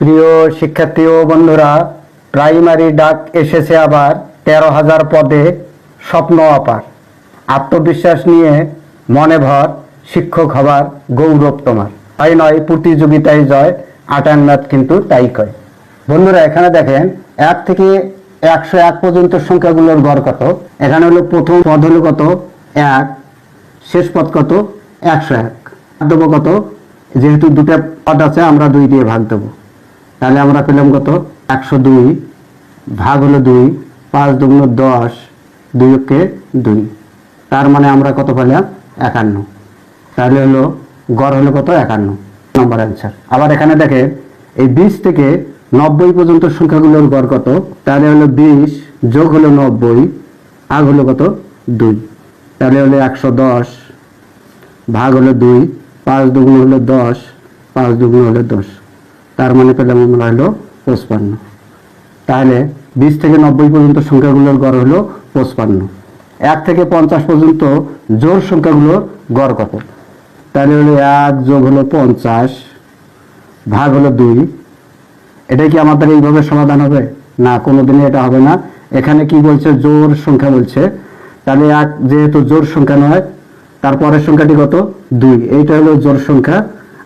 প্রিয় শিক্ষার্থী ও বন্ধুরা, প্রাইমারি ডাক এসেছে আবার তেরো হাজার পদে স্বপ্ন অপার। আত্মবিশ্বাস নিয়ে মনে ভর শিক্ষক হবার গৌরব তোমার। তাই নয়, প্রতিযোগিতায় জয় আটান ম্যাথ কিন্তু তাই কয়। বন্ধুরা, এখানে দেখেন, এক থেকে একশো এক পর্যন্ত সংখ্যাগুলোর গড় কত? এখানে হলো প্রথম পদ হলো কত? এক, শেষ পদ কত? একশো এক। কত? যেহেতু দুটা পদ আছে, আমরা দুই দিয়ে ভাগ দেবো। তাহলে আমরা পেলাম কত? একশো দুই ভাগ হলো দুই, পাঁচ দুগুণ দশ, দুই কে দুই। তার মানে আমরা কত পেলাম? একান্ন। তাহলে হলো, গড় হলো কত? একান্ন। নম্বর অ্যান্সার আবার এখানে দেখে, এই বিশ থেকে নব্বই পর্যন্ত সংখ্যাগুলোর গড় কত? তাহলে হলো বিশ যোগ হলো নব্বই, ভাগ হলো কত? দুই। তাহলে হলো একশো দশ, ভাগ হলো দুই পাঁচ দুগুণ হলো দশ, পাঁচ দুগুণ হলো দশ। তার মানে পেলাম আমরা হলো পঁচপান্ন। তাহলে বিশ থেকে নব্বই পর্যন্ত সংখ্যাগুলোর গড় হলো পঁচপান্ন। এক থেকে পঞ্চাশ পর্যন্ত জোর সংখ্যাগুলোর গড় কত? তাহলে হলো এক যোগ হলো পঞ্চাশ, ভাগ হলো দুই। এটা কি আমাদের এইভাবে সমাধান হবে? না, কোনোদিনই এটা হবে না। এখানে কি বলছে? জোর সংখ্যা বলছে। তাহলে এক যেহেতু জোর সংখ্যা নয় তারপরের সংখ্যাটি কত? দুই। এইটা হলো জোর সংখ্যা।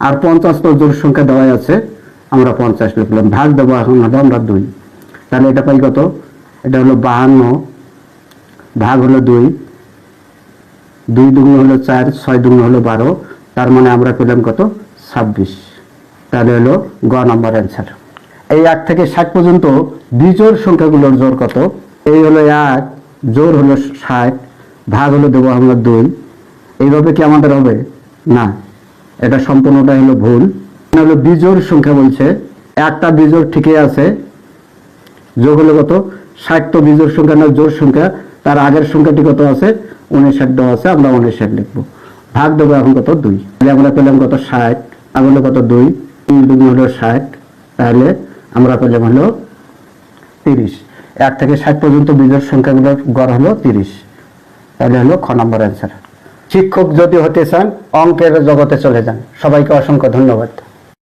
আর পঞ্চাশ তো জোর সংখ্যা দেওয়াই আছে। আমরা পঞ্চাশ লিখলাম ভাগ দেবো এখন আমরা দুই। তাহলে এটা পাই কত? এটা হলো বাহান্ন। ভাগ হলো দুই। দুই দুগুণ হলো চার, ছয় দুগুণ হলো বারো। তার মানে আমরা পেলাম কত? ছাব্বিশ। তাহলে হলো গ নম্বর অ্যান্সার এই এক থেকে ষাট পর্যন্ত বিজোড় সংখ্যাগুলোর জোর কত? এই হলো এক জোর হলো ষাট, ভাগ হলো দেবো আমরা দুই। এইভাবে কি আমাদের হবে? না। এটা সম্পূর্ণটাই হলো ভুল। হলো বিজোড় সংখ্যা বলছে। একটা বিজোড় ঠিকই আছে। যোগ হলো কত? ষাট তো সংখ্যা না জোর সংখ্যা? তার আগের সংখ্যাটি কত আছে? উনষাট দেওয়া আছে। আমরা উনষাট লিখব। ভাগ দেবো এখন কত? দুই। তাহলে আমরা পেলাম কত? ষাট। আর হলো কত? দুই। তিন দুগুণ হলো ষাট। তাহলে আমরা পেলাম হলো তিরিশ। এক থেকে ষাট পর্যন্ত বিজোড় সংখ্যাগুলোর গড় হলো তিরিশ। তাহলে হলো খ নম্বর অ্যান্সার শিক্ষক যদি হতে চান অঙ্কের জগতে চলে যান। সবাইকে অসংখ্য ধন্যবাদ।